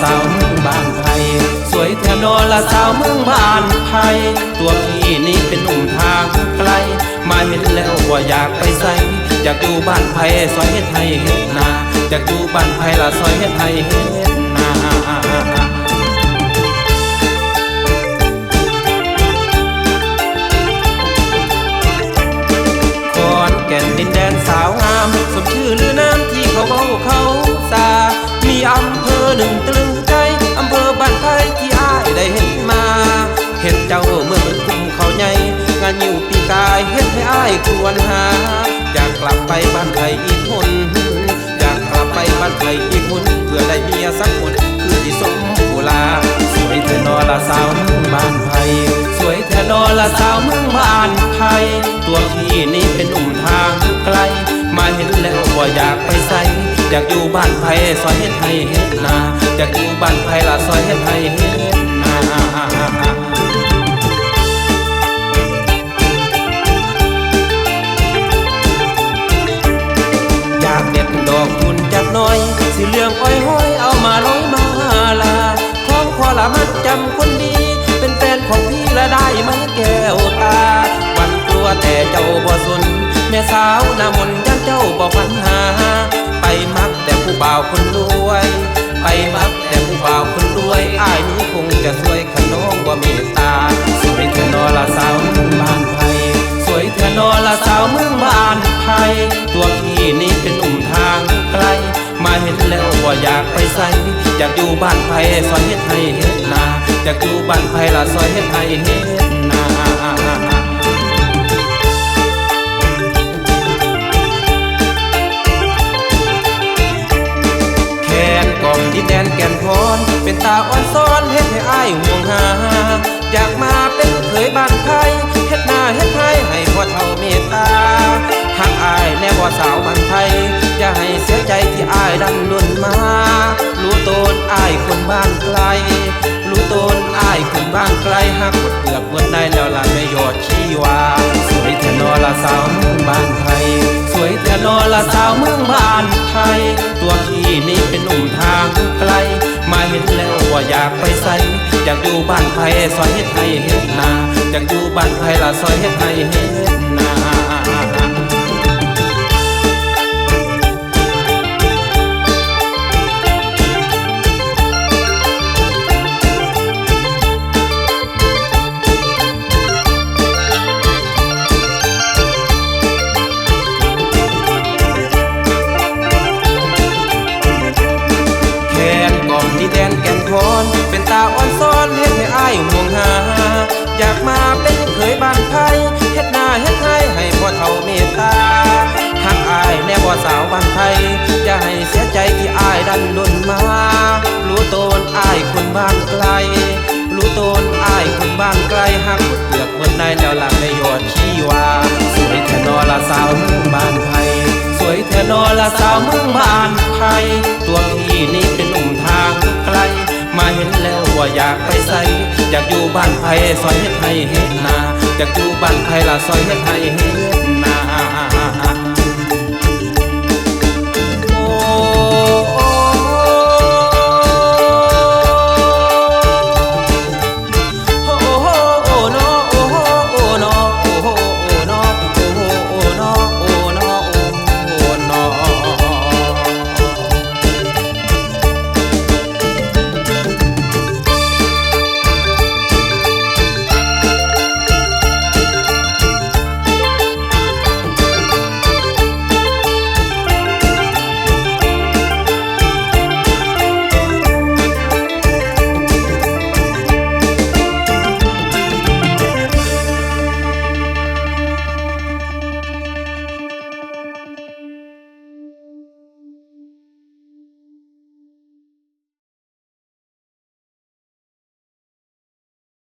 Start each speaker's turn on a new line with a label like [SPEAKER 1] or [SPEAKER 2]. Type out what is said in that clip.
[SPEAKER 1] สาวเมืองบ้านไทย สวยแถวนอละสาวเมืองบ้านไทย ตัวพี่นี่เป็นหนุ่มทางไกล มาเห็นแล้วว่าอยากไปใส่อยากดูบ้านไทยซอยเฮ็ดไทยเฮ็ดนาอยากดูบ้านไทยละซอยเฮ็ดไทยเฮ็ด ควรหา อยากกลับไปบ้านไทยอีกคน อยากกลับไปบ้านไทยอีกคน เพื่อได้เมียสักคน คือที่สมโบลา สวยเธอนอละสาวเมืองบ้านไทยสวยเธอนอละสาวเมืองบ้านไทยตัวพี่นี่เป็นหนุ่มทางไกล มาเห็นแล้วว่าอยากไปใส่อยากอยู่บ้านไทยซอยเฮ็ดให้เฮ็ดนา อยากอยู่บ้านไทยละซอยเฮ็ดให้เฮ็ดนา คนรวยไปมักแต่ผู้บ่าวคนรวยอ้ายนี้คงจะสวยขน้องว่ามตตา สวยเธอนอละสาวเมืองบ้านไทยสวยเธอนอละสาวเมืองบ้านไทย ตัวพี่นี่เป็นหนุ่มทางไกล มาเห็นแล้วว่าอยากไปใส่อยากอยู่บ้านไผ่ซอยเฮ็ดให้เฮ็ดนาอยากอยู่บ้านไผ่ละซอยเฮ็ดให้เฮ็ด เป็นตาอ่อนซ้อนเฮ็ดให้อ้ายห่วงหา อยากมาเป็นเคยบ้านไทยเฮ็ดหน้าเฮ็ดไทยให้พ่อเฒ่าเมตตาหากอ้ายแน่บ่สาวบ้านไทย อย่าให้เสียใจที่อ้ายดันดุนมา รู้ตนอ้ายคนบ้านไกล รู้ตนอ้ายคนบ้านไกลหักหมดเกือบหมดได้แล้วล่ะไม่ยอดชีวา สวยแท้นอละสาวเมืองบ้านไทย สวยแท้นอละสาวเมืองบ้านไทย ตัวพี่นี่เป็นหนุ่มทาง อยากไปใส่อยากอยู่บ้านไผ่ซอยเฮ็ดไห้เฮ็ดนาอยากอยู่บ้านไผ่ละซอยเฮ็ดไห้เฮ็ด อ่อนซ้อนเฮ็ดให้อ้ายห่วงหา อยากมาเป็นเคยบ้านไทยเฮ็ดหน้าเฮ็ดไทยให้พ่อเฒ่าเมตตาหักอ้ายแน่บ่สาวบ้านไทยอย่าให้เสียใจที่อ้ายดันดนมา รู้ตนอ้ายคนบ้านไกล รู้ตนอ้ายคนบ้านไกลหักเปลือกหมดในแล้วหลังไม่ยอดชีวาสวยแท้นอละสาวมืองบ้านไทยสวยแท้นอละสาวเมืองบ้านไทยตัวพี่นี่เป็นหนุ่มทางไกลมาเห็นแล้ว อยากไปใส่อยากอยู่บ้านไผ่ซอยเฮ็ดไผ่เฮ็ดนาอยากอยู่บ้านไผ่ละซอยเฮ็ดไผ่เฮ็ด